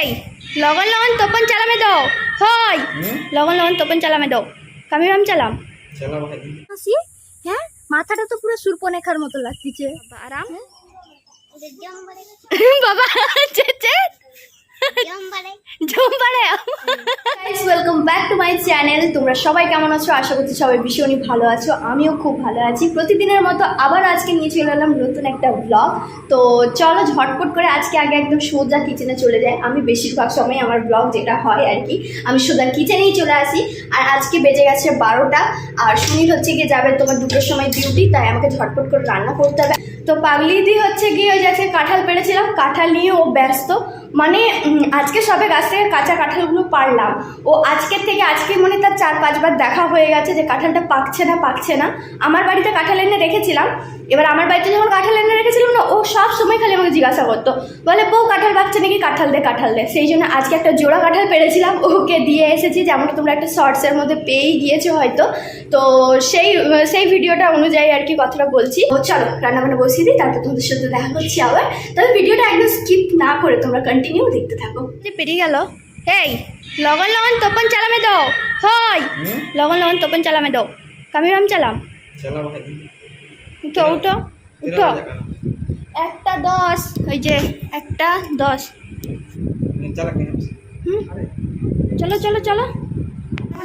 এই লগন লগন তোপন চালামে দো হয়। হুম? লগন লগন তোপন চালামে কামি কামিরাম চালাম। আসি হ্যাঁ? মাথাটা তো পুরো সুরপনেখার মতো লাগতেছে আরাম বাবা welcome back to my channel তোমরা সবাই কেমন আছো? আশা করছি সবাই ভীষণই ভালো আছো। আমিও খুব ভালো আছি। প্রতিদিনের মতো আবার আজকে নিয়ে চলে এলাম নতুন একটা ব্লগ তো চলো ঝটপট করে আজকে আগে একদম সোজা কিচেনে চলে যাই। আমি বেশিরভাগ সময় আমার ব্লগ যেটা হয় আর কি আমি সোজা কিচেনেই চলে আসি। আর আজকে বেজে গেছে বারোটা। আর সুনীল হচ্ছে গিয়ে যাবে তোমার দুটোর সময় ডিউটি তাই আমাকে ঝটপট করে রান্না করতে হবে। তো পাগলি দি হচ্ছে গিয়ে ওই যে কাঁঠাল পেরেছিলাম কাঁঠাল নিয়ে ও ব্যস্ত। মানে আজকে সবে গাছ থেকে কাঁচা কাঁঠালগুলো পারলাম। ও আজকের থেকে আজকে মনে তার চার পাঁচবার দেখা হয়ে গেছে যে কাঁঠালটা পাকছে না পাকছে না। আমার বাড়িতে কাঁঠাল এনে রেখেছিলাম। এবার আমার বাড়িতে যখন কাঁঠাল এনে রেখেছিলাম না, ও সব সময় খালি আমাকে জিজ্ঞাসা করতো। বলে, বউ, কাঁঠাল পাকছে নাকি? কাঁঠাল দে কাঁঠাল দে। সেই জন্য আজকে একটা জোড়া কাঁঠাল পেরেছিলাম। ওকে দিয়ে এসেছি যেমনটা তোমরা একটা শর্টসের মধ্যে পেয়েই গিয়েছো হয়তো। তো সেই সেই ভিডিওটা অনুযায়ী আর কি কথাটা বলছি। তো চলো, রান্নাবান্না বসিয়ে দিই, তারপর তোমাদের সাথে দেখা করছি আবার। তাহলে ভিডিওটা একদম স্কিপ না করে তোমরা কন্টিনিউ দেখতে থাকো। যে পেরিয়ে গেল। এই লগন লগন তোপন চালামে দো। হয়? লগন লগন তোপন চালামে দাও কামিরাম চালাম। উঠো উঠো উঠো। একটা দশ ওই যে একটা দশ। হুম? চলো চলো চলো।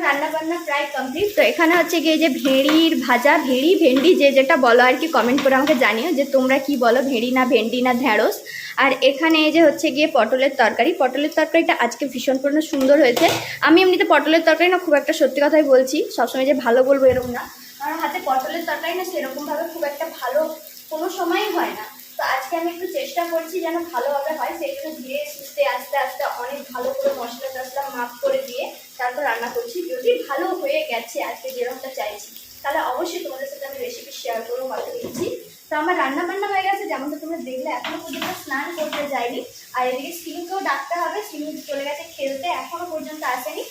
রান্না বান্না প্রায় কমপ্লিট তো এখানে হচ্ছে গিয়ে যে ভেড়ির ভাজা, ভেড়ি, ভেন্ডি, যে যেটা বলো আর কি কমেন্ট করে আমাকে জানিও যে তোমরা কি বলো, ভেড়ি না, ভেন্ডি না, ঢ্যাঁড়স। আর এখানে যে হচ্ছে গিয়ে পটলের তরকারি, পটলের তরকারিটা আজকে ভীষণ পরিমাণে সুন্দর হয়েছে। আমি এমনিতে পটলের তরকারি না খুব একটা সত্যি কথাই বলছি, সবসময় যে ভালো বলব এরকম না। কারণ হাতে পটলের তরকারি না সেরকমভাবে খুব একটা ভালো কোনো সময়ই হয় না। তো আজকে আমি একটু চেষ্টা করছি যেন ভালোভাবে হয় জন্য ধীরে সুস্থে আস্তে আস্তে অনেক ভালো করে মশলা টশলা মাপ করে দিয়ে তারপর রান্না করছি। যদি ভালো হয়ে গেছে আজকে যেরকমটা চাইছি, তাহলে অবশ্যই তোমাদের সাথে আমি রেসিপি শেয়ার করব ভালো দিচ্ছি তো আমার রান্না বান্না হয়ে গেছে, যেমনটা তোমরা দেখলে এখনও পর্যন্ত স্নান করতে যাইনি। আর এদিকে সিনুকেও ডাকতে হবে সিনু চলে গেছে খেলতে, এখনও পর্যন্ত আসেনি।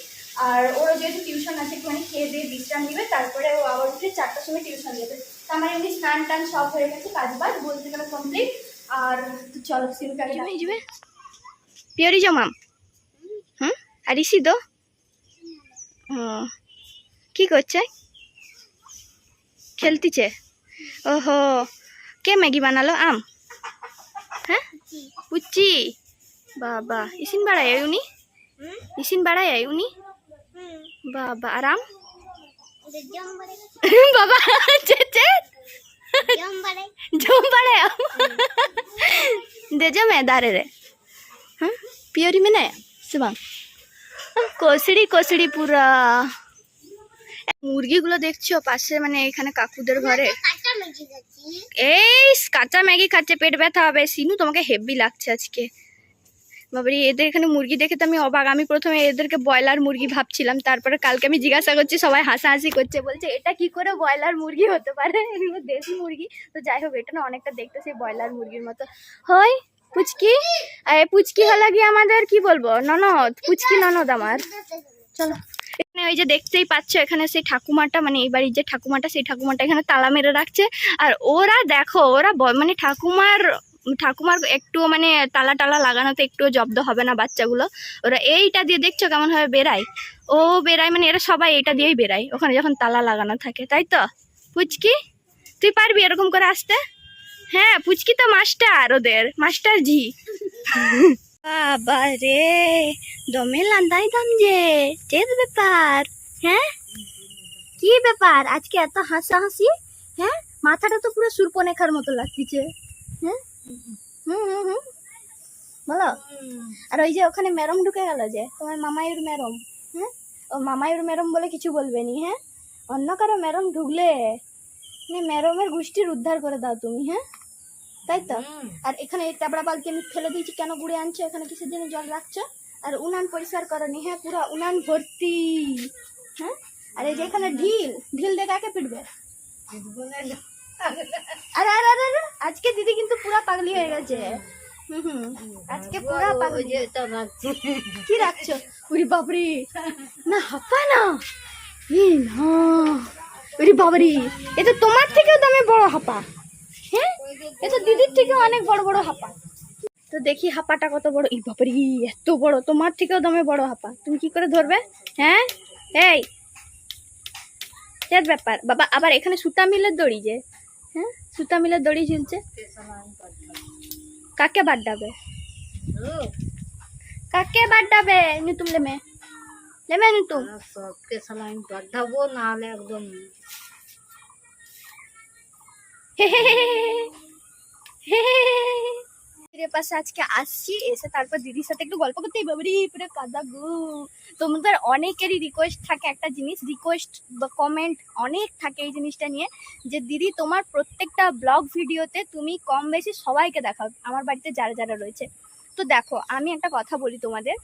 আর ওরও যেহেতু টিউশন আছে, একটুখানি খেয়ে দিয়ে বিশ্রাম নিবে, তারপরে ও আবার উঠে চারটার সময় টিউশন তো আমার এমনি স্নান টান সব হয়ে গেছে কাজ বাজ বলতে গেলে কমপ্লিট আর চলো সিনুকে আগে যাবে পিওরি জমাম হুম? আর ইসি তো? কি করছে? খেলতিছে? ওহো কে ম্যাগি বানালো? আম? হ্যাঁ? পুচ্চি? বাবা ইসিন বাড়ায় উনি? ইসিন বাড়ায় উনি? বাবা আরাম বাবা জম বাড়ায় দে জমে রে। হ্যাঁ পিওরি মে না? শিবাং কষড়ি কষড়ি পুরা। মুরগিগুলো দেখছ পাশে মানে এখানে কাকুদের ঘরে? এই কাঁচা ম্যাগি খাচ্ছে পেট ব্যথা হবে। সিনু তোমাকে হেভি লাগছে আজকে। বাবারে, এদের এখানে মুরগি দেখে তো আমি অবাক। আমি প্রথমে এদেরকে ব্রয়লার মুরগি ভাবছিলাম, তারপরে কালকে আমি জিজ্ঞাসা করছি, সবাই হাসাহাসি করছে, বলছে, এটা কি করে ব্রয়লার মুরগি হতে পারে? এগুলো দেশি মুরগি। তো যাই হোক, এটা না অনেকটা দেখতে সেই ব্রয়লার মুরগির মতো। হয়, পুচকি? পুচকি হলো গিয়ে আমাদের, কি বলব, ননদ, পুচকি ননদ আমার। চলো। এখানে ওই যে দেখতেই পাচ্ছ, এখানে সেই ঠাকুমাটা মানে এই বাড়ির যে ঠাকুমাটা, সেই ঠাকুমাটা এখানে তালা মেরে রাখছে। আর ওরা দেখো, ওরা মানে ঠাকুমার ঠাকুমার একটু মানে তালা টালা লাগানোতে একটুও জব্দ হবে না বাচ্চাগুলো। ওরা এইটা দিয়ে দেখছ কেমন ভাবে বেরায় ও বেরায় মানে এরা সবাই এটা দিয়েই বেরায় ওখানে যখন তালা লাগানো থাকে, তাই তো? পুচকি, তুই পারবি এরকম করে আসতে? হ্যাঁ পুচকি তো মাস্টার ওদের, মাস্টার জি। বাবা রে দমে লান্দাই দাম যে চেদ ব্যাপার হ্যাঁ? কি ব্যাপার, আজকে এত হাসাহাসি হ্যাঁ? মাথাটা তো পুরো সুরপনেখার মতো লাগতেছে। হুম হুম হুম। বলো। আর ওই যে ওখানে মেরম ঢুকে গেল যে তোমার মামায়ুর মেরম হ্যাঁ ও মামায়ুর মেরম বলে কিছু বলবে নি হ্যাঁ? অন্য কারও মেরম ঢুকলে মেরমের গোষ্ঠীর উদ্ধার করে দাও তুমি হ্যাঁ? তাই তো? আর এখানে এই টাবড়া বালতি আমি ফেলে দিয়েছি কেন গুড়ে আনছো? এখানে জন্য জল রাখছো? আর উনান পরিষ্কার করনি হ্যাঁ? পুরো উনান ভর্তি হ্যাঁ? আর এই যে এখানে ঢিল ঢিল দিয়ে কাকে পিটবে? আরে আরে আরে আজকে দিদি কিন্তু পুরা পাগলি হয়ে গেছে। আজকে পুরা পাগলি। কি রাখছো? উরি বাবরি। না হাপা না। ই না। উরি বাবরি এটা তোমার থেকেও তো আমি বড় হাপা হ্যাঁ? এ তো দিদির থেকে অনেক বড় বড় হাপা তো দেখি হাপাটা কত বড়। এই বাবারে এত বড়। তোমার থেকেও দমে বড় হাপা তুমি কি করে ধরবে? হ্যাঁ? এই। ব্যাপার। বাবা আবার এখানে সুতা মিলের দড়ি যে। হ্যাঁ সুতা মিলে দড়ি ঝুলছে কাকে বাড্ডাবে কাকে বাড্ডাবে নিতুম লেমে লেমে নিতুম সবকে সালাম ডাবো নাহলে একদম দিদির পাশে আজকে আসছি, এসে তারপর দিদির সাথে একটু গল্প করতেই বাবারি পুরো কাদা গু। তোমাদের অনেকেরই রিকোয়েস্ট থাকে একটা জিনিস রিকোয়েস্ট বা কমেন্ট অনেক থাকে এই জিনিসটা নিয়ে, যে দিদি তোমার প্রত্যেকটা ব্লগ ভিডিওতে তুমি কম বেশি সবাইকে দেখাও, আমার বাড়িতে যারা যারা রয়েছে। তো দেখো, আমি একটা কথা বলি তোমাদের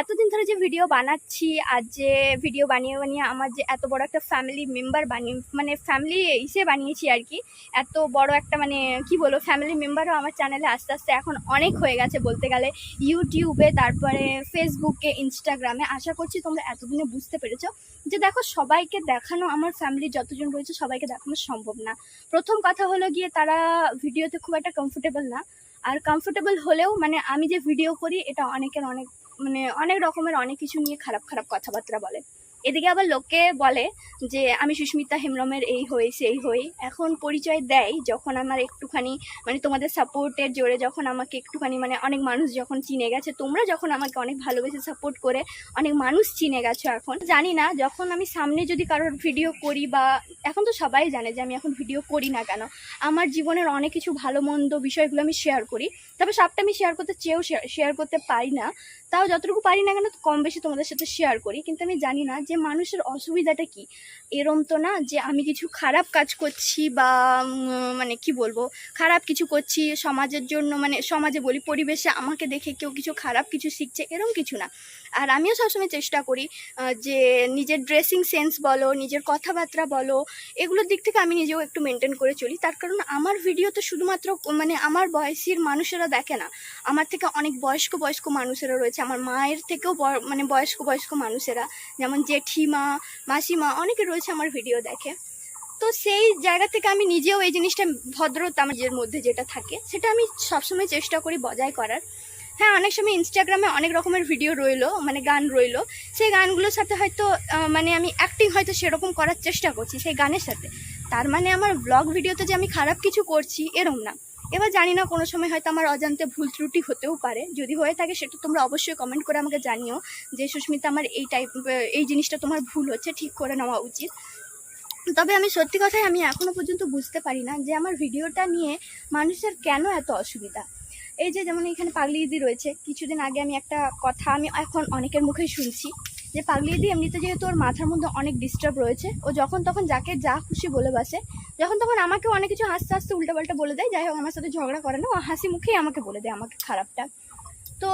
এতদিন ধরে যে ভিডিও বানাচ্ছি আর যে ভিডিও বানিয়ে বানিয়ে আমার যে এত বড় একটা ফ্যামিলি মেম্বার বানিয়ে মানে ফ্যামিলি ইসে বানিয়েছি আর কি, এত বড় একটা মানে কি বলব ফ্যামিলি মেম্বারও আমার চ্যানেলে আস্তে আস্তে এখন অনেক হয়ে গেছে বলতে গেলে। ইউটিউবে তারপরে ফেসবুকে ইনস্টাগ্রামে আশা করছি তোমরা এতদিনে বুঝতে পেরেছ যে দেখো সবাইকে দেখানো আমার ফ্যামিলির যতজন রয়েছে সবাইকে দেখানো সম্ভব না। প্রথম কথা হলো গিয়ে তারা ভিডিওতে খুব একটা কমফোর্টেবল না। আর কমফোর্টেবল হলেও মানে আমি যে ভিডিও করি, এটা অনেকের অনেক মানে অনেক রকমের অনেক কিছু নিয়ে খারাপ খারাপ কথাবার্তা বলে। এদিকে আবার লোকে বলে যে, আমি সুস্মিতা হেমরমের এই হই, সেই হই। এখন পরিচয় দেয় যখন আমার একটুখানি মানে তোমাদের সাপোর্টের জোরে যখন আমাকে একটুখানি মানে অনেক মানুষ যখন চিনে গেছে, তোমরা যখন আমাকে অনেক ভালোবেসে সাপোর্ট করে অনেক মানুষ চিনে গেছো এখন। জানি না, যখন আমি সামনে যদি কারোর ভিডিও করি বা, এখন তো সবাই জানে যে আমি এখন ভিডিও করি না কেন, আমার জীবনের অনেক কিছু ভালো মন্দ বিষয়গুলো আমি শেয়ার করি। তবে সবটা আমি শেয়ার করতে চেয়েও শেয়ার করতে পারি না। তাও যতটুকু পারি না কেন, কম বেশি তোমাদের সাথে শেয়ার করি। কিন্তু আমি জানি না যে মানুষের অসুবিধাটা কি? এরম তো না যে আমি কিছু খারাপ কাজ করছি বা মানে কি বলব? খারাপ কিছু করছি সমাজের জন্য মানে সমাজে বলি, পরিবেশে আমাকে দেখে কেউ কিছু খারাপ কিছু শিখছে, এরম কিছু না। আর আমিও সবসময় চেষ্টা করি যে নিজের ড্রেসিং সেন্স বলো, নিজের কথাবার্তা বলো, এগুলোর দিক থেকে আমি নিজেও একটু মেনটেন করে চলি। তার কারণ আমার ভিডিও তো শুধুমাত্র মানে আমার বয়সীর মানুষেরা দেখে না। আমার থেকে অনেক বয়স্ক বয়স্ক মানুষেরা রয়েছে, আমার মায়ের থেকেও মানে বয়স্ক বয়স্ক মানুষেরা। যেমন জেঠিমা মাসিমা, অনেকে রয়েছে আমার ভিডিও দেখে। তো সেই জায়গা থেকে আমি নিজেও এই জিনিসটা, ভদ্রতা আমার নিজের মধ্যে যেটা থাকে, সেটা আমি সবসময় চেষ্টা করি বজায় করার। হ্যাঁ অনেক সময় ইনস্টাগ্রামে অনেক রকমের ভিডিও রইল মানে গান রইল। সেই গানগুলোর সাথে হয়তো মানে আমি অ্যাক্টিং হয়তো সেরকম করার চেষ্টা করছি সেই গানের সাথে। তার মানে আমার ব্লগ ভিডিওতে যে আমি খারাপ কিছু করছি, এরম না। এবার জানি না, কোনো সময় হয়তো আমার অজান্তে ভুল ত্রুটি হতেও পারে। যদি হয়ে থাকে সেটা তোমরা অবশ্যই কমেন্ট করে আমাকে জানিও যে, সুস্মিতা আমার এই টাইপ এই জিনিসটা তোমার ভুল হচ্ছে, ঠিক করে নেওয়া উচিত। তবে আমি সত্যি কথাই আমি এখনও পর্যন্ত বুঝতে পারি না যে, আমার ভিডিওটা নিয়ে মানুষের কেন এত অসুবিধা? এই যে যেমন এখানে পাগলি দিদি রয়েছে, কিছুদিন আগে আমি একটা কথা আমি এখন অনেকের মুখেই শুনছি যে, পাগলি দিদি এমনিতে যেহেতু ওর মাথার মধ্যে অনেক ডিস্টার্ব রয়েছে, ও যখন তখন যাকে যা খুশি বলে বাসে যখন তখন আমাকে অনেক কিছু হাসতে হাসতে উল্টাপাল্টা বলে দেয়, যাই হোক, আমার সাথে ঝগড়া করে না, ও হাসি মুখেই আমাকে বলে দেয় আমাকে খারাপটা। তো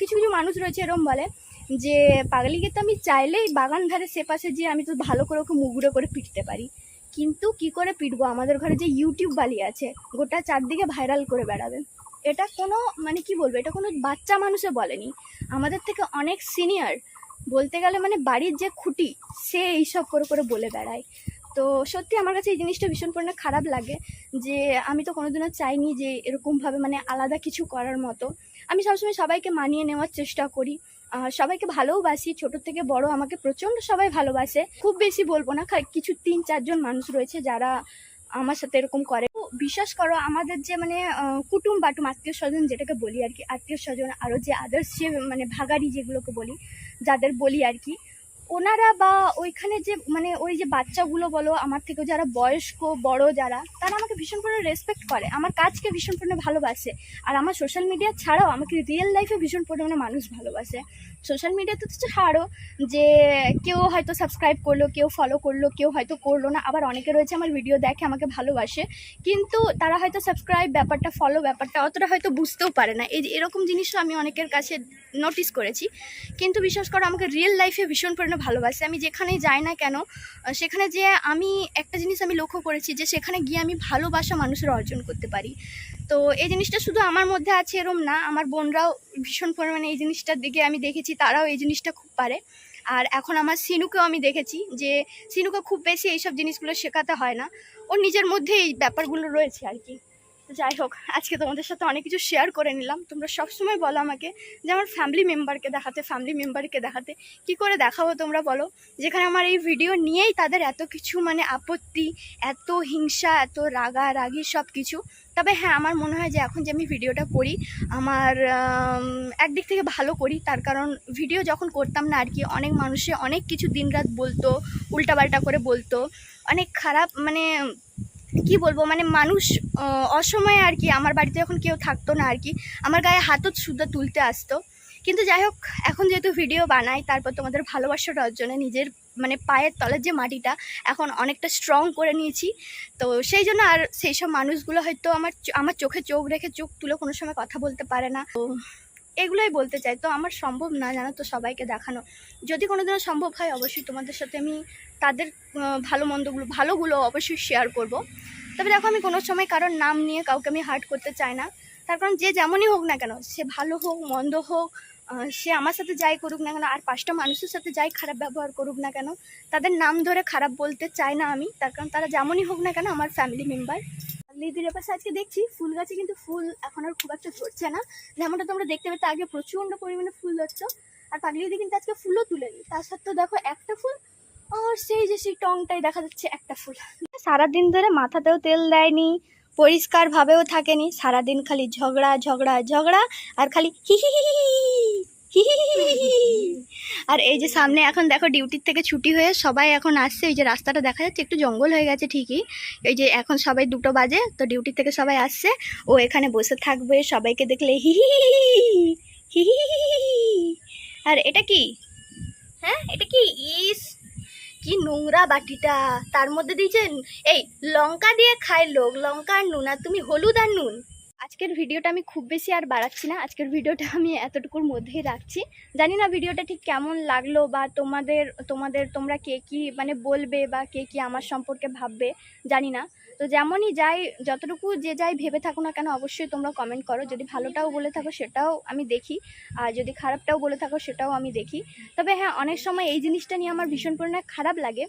কিছু কিছু মানুষ রয়েছে এরম বলে যে, পাগলিকে তো আমি চাইলেই বাগান ধারে সে পাশে যে আমি তো ভালো করে ওকে মুগুড়ো করে পিটতে পারি। কিন্তু কি করে পিটবো? আমাদের ঘরে যে ইউটিউব বালি আছে, গোটা চারদিকে ভাইরাল করে বেড়াবে। এটা কোনো মানে কি বলব, এটা কোনো বাচ্চা মানুষে বলেনি। আমাদের থেকে অনেক সিনিয়র বলতে গেলে মানে বাড়ির যে খুঁটি, সে এইসব করে করে বলে বেড়ায়। তো সত্যি আমার কাছে এই জিনিসটা ভীষণ পরিমাণে খারাপ লাগে যে আমি তো কোনোদিনও চাইনি যে এরকমভাবে মানে আলাদা কিছু করার মতো। আমি সবসময় সবাইকে মানিয়ে নেওয়ার চেষ্টা করি। সবাইকে ভালোবাসি ছোট থেকে বড় আমাকে প্রচণ্ড সবাই ভালোবাসে। খুব বেশি বলব না কিছু তিন, চারজন মানুষ রয়েছে যারা আমার সাথে এরকম করে। বিশ্বাস করো, আমাদের যে মানে কুটুম বাটুম, আত্মীয় স্বজন যেটাকে বলি আর কি, আত্মীয় স্বজন আরও যে আদার্স যে মানে ভাগারি যেগুলোকে বলি, যাদের বলি আর কি ওনারা বা ওইখানে যে মানে ওই যে বাচ্চাগুলো বলো, আমার থেকে যারা বয়স্ক, বড় যারা, তারা আমাকে ভীষণ পরিমাণে রেসপেক্ট করে। আমার কাজকে ভীষণ পরিমাণে ভালোবাসে। আর আমার সোশ্যাল মিডিয়া ছাড়াও আমাকে রিয়েল লাইফে ভীষণ পরিমাণে মানুষ ভালোবাসে। সোশ্যাল মিডিয়াতে তো ছাড়ো যে, কেউ হয়তো সাবস্ক্রাইব করল, কেউ ফলো করল, কেউ হয়তো করল না। আবার অনেকে রয়েছে আমার ভিডিও দেখে আমাকে ভালোবাসে। কিন্তু তারা হয়তো সাবস্ক্রাইব ব্যাপারটা ফলো ব্যাপারটা অতটা হয়তো বুঝতেও পারে না। এই এরকম জিনিসও আমি অনেকের কাছে নোটিস করেছি। কিন্তু বিশ্বাস করো, আমাকে রিয়েল লাইফে ভীষণ পরিমাণে ভালোবাসে। আমি যেখানেই যাই না কেন সেখানে যে আমি একটা জিনিস আমি লক্ষ্য করেছি যে সেখানে গিয়ে আমি ভালোবাসা মানুষের অর্জন করতে পারি। তো এই জিনিসটা শুধু আমার মধ্যে আছে এরম না, আমার বোনরাও ভীষণ পরিমাণে এই জিনিসটার দিকে আমি দেখেছি, তারাও এই জিনিসটা খুব পারে। আর এখন আমার সিনুকেও আমি দেখেছি যে সিনুকে খুব বেশি এইসব জিনিসগুলো শেখাতে হয় না। ওর নিজের মধ্যে এই ব্যাপারগুলো রয়েছে আর কি। যাই হোক, আজকে তোমাদের সাথে অনেক কিছু শেয়ার করে নিলাম। তোমরা সবসময় বলো আমাকে যে আমার ফ্যামিলি মেম্বারকে দেখাতে ফ্যামিলি মেম্বারকে দেখাতে, কি করে দেখাবো তোমরা বলো? যেখানে আমার এই ভিডিও নিয়েই তাদের এত কিছু মানে আপত্তি, এত হিংসা, এত রাগা রাগি সব কিছু তবে হ্যাঁ আমার মনে হয় যে এখন যে আমি ভিডিওটা করি, আমার একদিক থেকে ভালো করি। তার কারণ ভিডিও যখন করতাম না আর কি অনেক মানুষে অনেক কিছু দিনরাত বলতো, উল্টাপাল্টা করে বলতো। অনেক খারাপ মানে কি বলব মানে মানুষ অসময়ে আর কি, আমার বাড়িতে এখন কেউ থাকতো না আর কি। আমার গায়ে হাতও সুদ্ধা তুলতে আসতো। কিন্তু যাই হোক, এখন যেহেতু ভিডিও বানাই, তারপর তোমাদের ভালোবাসাটা অর্জনে নিজের মানে পায়ের তলের যে মাটিটা, এখন অনেকটা স্ট্রং করে নিয়েছি। তো সেই জন্য আর সেই সব মানুষগুলো হয়তো আমার আমার চোখে চোখ রেখে চোখ তুলে কোনো সময় কথা বলতে পারে না। তো এগুলোই বলতে চাই। তো আমার সম্ভব না জানো তো সবাইকে দেখানো। যদি কোনোদিনও সম্ভব হয় অবশ্যই তোমাদের সাথে আমি তাদের ভালো মন্দগুলো, ভালোগুলো অবশ্যই শেয়ার করব। তবে দেখো আমি কোনো সময় কারোর নাম নিয়ে কাউকে আমি হার্ট করতে চাই না। তার কারণ যে যেমনই হোক না কেন, সে ভালো হোক, মন্দ হোক সে আমার সাথে যাই করুক না কেন, আর পাঁচটা মানুষের সাথে যাই খারাপ ব্যবহার করুক না কেন, তাদের নাম ধরে খারাপ বলতে চাই না আমি। তার কারণ তারা যেমনই হোক না কেন আমার ফ্যামিলি মেম্বার লিদির পাশে আজকে দেখছি ফুল গাছে কিন্তু ফুল এখন আর খুব একটা ধরছে না। যেমনটা তোমরা দেখতে পেতে, আগে প্রচণ্ড পরিমাণে ফুল ধরছো আর পাগলিদি কিন্তু আজকে ফুলও তুলেনি। তার সত্ত্বেও দেখো একটা ফুল, আর সেই যে সেই টংটাই দেখা যাচ্ছে একটা ফুল। সারাদিন ধরে মাথাতেও তেল দেয়নি পরিষ্কার ভাবেও থাকেনি, সারাদিন খালি ঝগড়া ঝগড়া ঝগড়া, আর খালি হি হি হি। আর এই যে সামনে এখন দেখো ডিউটির থেকে ছুটি হয়ে সবাই এখন আসছে এই যে রাস্তাটা দেখা যাচ্ছে একটু জঙ্গল হয়ে গেছে ঠিকই এই যে এখন সবাই দুটো বাজে তো ডিউটি থেকে সবাই আসছে ও এখানে বসে থাকবে সবাইকে দেখলে হি হি। আর এটা কি হ্যাঁ এটা কি ইস কি নোংরা বাটিটা তার মধ্যে দিয়েছেন এই লঙ্কা দিয়ে খায় লোক লঙ্কা আর নুন আর তুমি হলুদ আর নুন আজকের ভিডিওটা আমি খুব বেশি আর বাড়াচ্ছি না। আজকের ভিডিওটা আমি এতটুকুর মধ্যেই রাখছি। জানি না ভিডিওটা ঠিক কেমন লাগল বা তোমাদের তোমাদের তোমরা কে কি মানে বলবে বা কে কি আমার সম্পর্কে ভাববে, জানি না। তো যেমনই যাই, যতটুকু যে যাই ভেবে থাকো না কেন, অবশ্যই তোমরা কমেন্ট করো। যদি ভালোটাও বলে থাকো, সেটাও আমি দেখি। আর যদি খারাপটাও বলে থাকো, সেটাও আমি দেখি। তবে হ্যাঁ অনেক সময় এই জিনিসটা নিয়ে আমার ভীষণ পরিমাণে খারাপ লাগে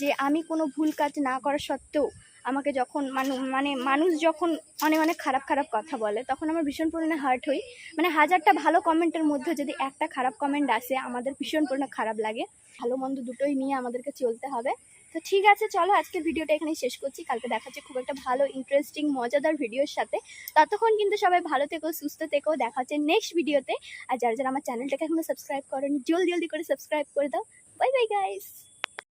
যে আমি কোনো ভুল কাজ না করা সত্ত্বেও আমাকে যখন মানু মানে মানুষ যখন অনেক অনেক খারাপ খারাপ কথা বলে, তখন আমার ভীষণ পরিমাণে হার্ট হই। মানে হাজারটা ভালো কমেন্টের মধ্যে যদি একটা খারাপ কমেন্ট আসে, আমাদের ভীষণ পরিমাণে খারাপ লাগে। ভালো মন্দ দুটোই নিয়ে আমাদেরকে চলতে হবে। তো ঠিক আছে, চলো আজকের ভিডিওটা এখানেই শেষ করছি। কালকে দেখাচ্ছে খুব একটা ভালো ইন্টারেস্টিং মজাদার ভিডিওর সাথে। ততক্ষণ কিন্তু সবাই ভালো থেকো, সুস্থ থেকো। দেখা হচ্ছে নেক্সট ভিডিওতে আর যারা যারা আমার চ্যানেলটাকে এখনও সাবস্ক্রাইব করেনি, জলদি জলদি করে সাবস্ক্রাইব করে দাও। Bye bye guys